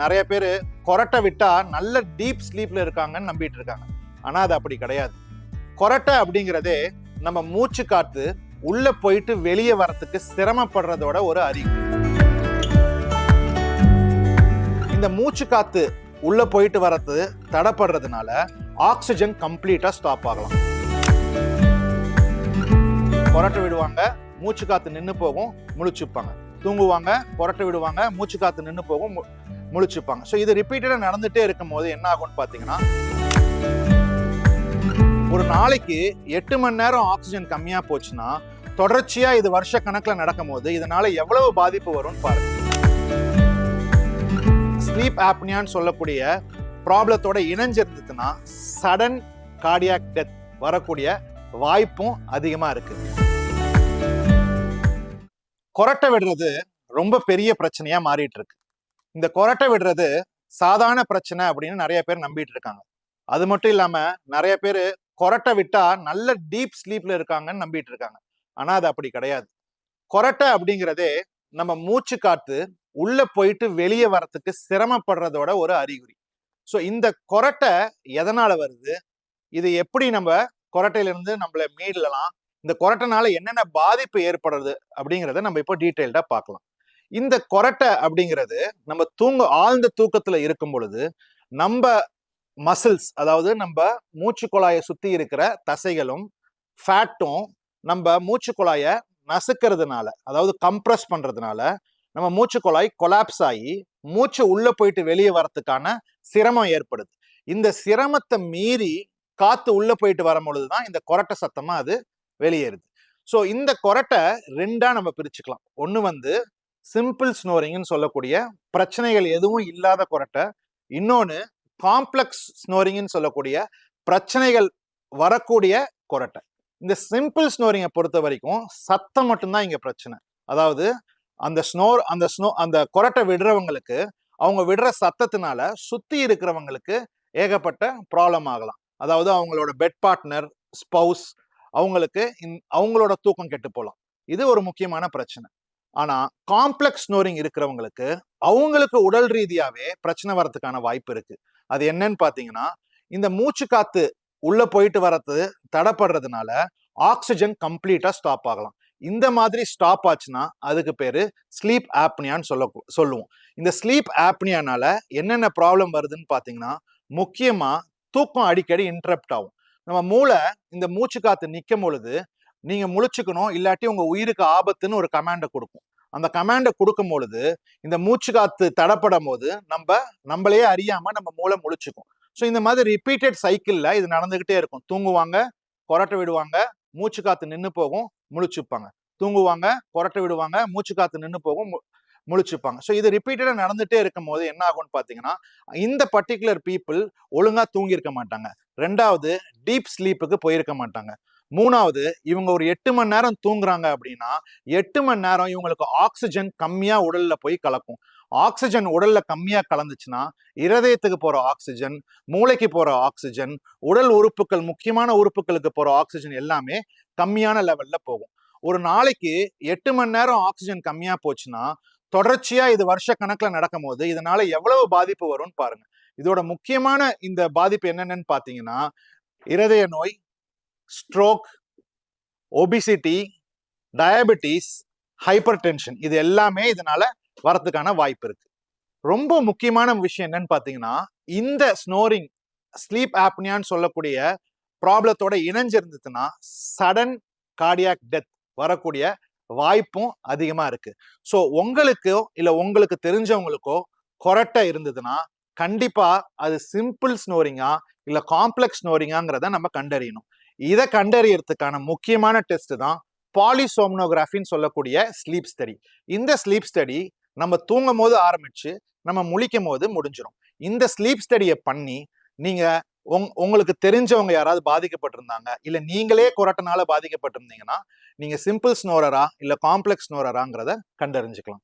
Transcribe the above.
நிறைய பேர் கொரட்டை விட்டா நல்ல டீப் ஸ்லீப்ல இருக்காங்கன்னு நம்பிட்டு இருக்காங்க. ஆனா அது அப்படி கிடையாது. கொரட்டை அப்படிங்கிறதே நம்ம மூச்சு காத்து உள்ள போயிட்டு வெளியே வரத்துக்கு சிரமப்படுறதோட ஒரு அறிகுறி. இந்த மூச்சு காத்து உள்ள போயிட்டு வரது தடைப்படுறதுனால ஆக்சிஜன் கம்ப்ளீட்டா ஸ்டாப் ஆகலாம். கொரட்டை விடுவாங்க மூச்சு காத்து நின்று போகும் முழிச்சுப்பாங்க. தூங்குவாங்க கொரட்டை விடுவாங்க மூச்சு காத்து நின்று போகும் முழிச்சுப்பாங்க. ஸோ இது ரிப்பீட்டடாக நடந்துகிட்டே இருக்கும் போது என்ன ஆகும்னு பார்த்தீங்கன்னா ஒரு நாளைக்கு எட்டு மணி நேரம் ஆக்சிஜன் கம்மியாக போச்சுன்னா தொடர்ச்சியாக இது வருஷ கணக்கில் நடக்கும் போது இதனால் எவ்வளவு பாதிப்பு வரும்னு பாருங்க. ஸ்லீப் ஆப்னியான்னு சொல்லக்கூடிய ப்ராப்ளத்தோட இணைஞ்சிருந்ததுன்னா சடன் கார்டியாக் டெத் வரக்கூடிய வாய்ப்பும் அதிகமாக இருக்குது கொரட்டை விடுறது ரொம்ப பெரிய பிரச்சனையாக மாறிட்டு இருக்கு. இந்த கொரட்டை விடுறது சாதாரண பிரச்சனை அப்படின்னு நிறைய பேர் நம்பிட்டு இருக்காங்க. அது மட்டும் இல்லாம நிறைய பேர் கொரட்டை விட்டா நல்ல டீப் ஸ்லீப்ல இருக்காங்கன்னு நம்பிட்டு இருக்காங்க. ஆனா அது அப்படி கிடையாது. கொரட்டை அப்படிங்கிறதே நம்ம மூச்சு காத்து உள்ள போயிட்டு வெளியே வரத்துக்கு சிரமப்படுறதோட ஒரு அறிகுறி. ஸோ இந்த கொரட்டை எதனால வருது? இது எப்படி நம்ம கொரட்டையில இருந்து மீடலாம் இந்த கொரட்டைனால என்னென்ன பாதிப்பு ஏற்படுறது அப்படிங்கிறத நம்ம இப்போ டீட்டெயில்டா பார்க்கலாம். இந்த கொரட்டை அப்படிங்கிறது நம்ம தூங்க ஆழ்ந்த தூக்கத்துல இருக்கும் பொழுது நம்ம மசில்ஸ் அதாவது நம்ம மூச்சு குழாயை சுத்தி இருக்கிற தசைகளும் ஃபேட்டும் நம்ம மூச்சு குழாயை நசுக்கிறதுனால அதாவது கம்ப்ரஸ் பண்றதுனால நம்ம மூச்சு குழாய் கொலாப்ஸ் ஆகி மூச்சு உள்ள போயிட்டு வெளியே வரத்துக்கான சிரமம் ஏற்படுது. இந்த சிரமத்தை மீறி காத்து உள்ள போயிட்டு வரும் பொழுதுதான் இந்த கொரட்டை சத்தமா அது வெளியேறுது. ஸோ இந்த கொரட்டை ரெண்டா நம்ம பிரிச்சுக்கலாம். ஒன்று வந்து சிம்பிள் ஸ்னோரிங்னு சொல்லக்கூடிய பிரச்சனைகள் எதுவும் இல்லாத கொரட்டை இன்னொன்று காம்ப்ளெக்ஸ் ஸ்னோரிங்னு சொல்லக்கூடிய பிரச்சனைகள் வரக்கூடிய குரட்டை இந்த சிம்பிள் ஸ்னோரிங்கை பொறுத்த வரைக்கும் சத்தம் மட்டும்தான் இங்கே பிரச்சனை. அதாவது அந்த ஸ்னோர் அந்த ஸ்னோ அந்த கொரட்டை விடுறவங்களுக்கு அவங்க விடுற சத்தத்தினால சுற்றி இருக்கிறவங்களுக்கு ஏகப்பட்ட ப்ராப்ளம் ஆகலாம். அதாவது அவங்களோட பெட் பார்ட்னர் ஸ்பவுஸ் அவங்களுக்கு இந்- அவங்களோட தூக்கம் கெட்டு போகலாம் இது ஒரு முக்கியமான பிரச்சனை. ஆனா காம்ப்ளெக்ஸ் ஸ்னோரிங் இருக்கிறவங்களுக்கு அவங்களுக்கு உடல் ரீதியாவே பிரச்சனை வரதுக்கான வாய்ப்பு இருக்கு. அது என்னன்னு பாத்தீங்கன்னா இந்த மூச்சு காத்து உள்ள போயிட்டு வரது தடைப்படுறதுனால ஆக்சிஜன் கம்ப்ளீட்டா ஸ்டாப் ஆகலாம். இந்த மாதிரி ஸ்டாப் ஆச்சுன்னா அதுக்கு பேரு ஸ்லீப் ஆப்னியான்னு சொல்ல சொல்லுவோம். இந்த ஸ்லீப் ஆப்னியானால என்னென்ன ப்ராப்ளம் வருதுன்னு பாத்தீங்கன்னா முக்கியமா தூக்கம் அடிக்கடி இன்டரப்ட் ஆகும். நம்ம மூளை இந்த மூச்சு காத்து நிற்கும் பொழுது நீங்க முழிச்சுக்கணும் இல்லாட்டி உங்க உயிருக்கு ஆபத்துன்னு ஒரு கமாண்டை கொடுக்கும். அந்த கமாண்டை கொடுக்கும் பொழுது இந்த மூச்சு காத்து தடப்படும் போது நம்ம நம்மளையே அறியாம நம்ம மூளை முழிச்சுக்கும். ஸோ இந்த மாதிரி ரிப்பீட்டட் சைக்கிளில் இது நடந்துகிட்டே இருக்கும். தூங்குவாங்க கொரட்டை விடுவாங்க மூச்சு காத்து நின்று போகும் முழிச்சுப்பாங்க. தூங்குவாங்க கொரட்டை விடுவாங்க மூச்சு காத்து நின்று போகும் மு- முழிச்சுப்பாங்க. ஸோ இது ரிப்பீட்டடாக நடந்துகிட்டே இருக்கும் போது என்ன ஆகும்னு பார்த்தீங்கன்னா இந்த பர்டிகுலர் பீப்புள் ஒழுங்காக தூங்கியிருக்க மாட்டாங்க. ரெண்டாவது டீப் ஸ்லீப்புக்கு போயிருக்க மாட்டாங்க. மூணாவது இவங்க ஒரு எட்டு மணி நேரம் தூங்குறாங்க அப்படின்னா எட்டு மணி நேரம் இவங்களுக்கு ஆக்சிஜன் கம்மியா உடல்ல போய் கலக்கும். ஆக்சிஜன் உடல்ல கம்மியா கலந்துச்சுன்னா இருதயத்துக்கு போற ஆக்சிஜன் மூளைக்கு போற ஆக்சிஜன் உடல் உறுப்புகள் முக்கியமான உறுப்புகளுக்கு போற ஆக்சிஜன் எல்லாமே கம்மியான லெவல்ல போகும். ஒரு நாளைக்கு எட்டு மணி நேரம் ஆக்சிஜன் கம்மியா போச்சுன்னா தொடர்ச்சியா இது வருஷ கணக்குல நடக்கும் போது இதனால எவ்வளவு பாதிப்பு வரும்னு பாருங்க. இதோட முக்கியமான இந்த பாதிப்பு என்னென்னு பாத்தீங்கன்னா இருதய நோய் stroke obesity diabetes hypertension இது எல்லாமே இதனால வரத்துக்கான வாய்ப்பு இருக்கு. ரொம்ப முக்கியமான விஷயம் என்னன்னு பார்த்தீங்கன்னா இந்த ஸ்னோரிங் ஸ்லீப் ஆப்னியான்னு சொல்லக்கூடிய ப்ராப்ளத்தோட இணைஞ்சிருந்ததுன்னா சடன் கார்டியாக் டெத் வரக்கூடிய வாய்ப்பும் அதிகமா இருக்கு. ஸோ உங்களுக்கோ இல்லை உங்களுக்கு தெரிஞ்சவங்களுக்கோ கொரட்டை இருந்ததுன்னா கண்டிப்பாக அது சிம்பிள் ஸ்னோரிங்கா இல்லை காம்ப்ளெக்ஸ் ஸ்னோரிங்காங்கிறத நம்ம கண்டறியணும். இதை கண்டறியறதுக்கான முக்கியமான டெஸ்ட் தான் பாலிசோம்னோகிராஃபின்னு சொல்லக்கூடிய ஸ்லீப் ஸ்டடி இந்த ஸ்லீப் ஸ்டடி நம்ம தூங்கும் போது ஆரம்பிச்சு நம்ம முழிக்கும் போது முடிஞ்சிடும் இந்த ஸ்லீப் ஸ்டடியை பண்ணி நீங்க உங் உங்களுக்கு தெரிஞ்சவங்க யாராவது பாதிக்கப்பட்டிருந்தாங்க இல்லை நீங்களே கொரட்டனால பாதிக்கப்பட்டிருந்தீங்கன்னா நீங்க சிம்பிள் ஸ்னோரரா இல்லை காம்ப்ளெக்ஸ் ஸ்னோரராங்கிறத கண்டறிஞ்சுக்கலாம்.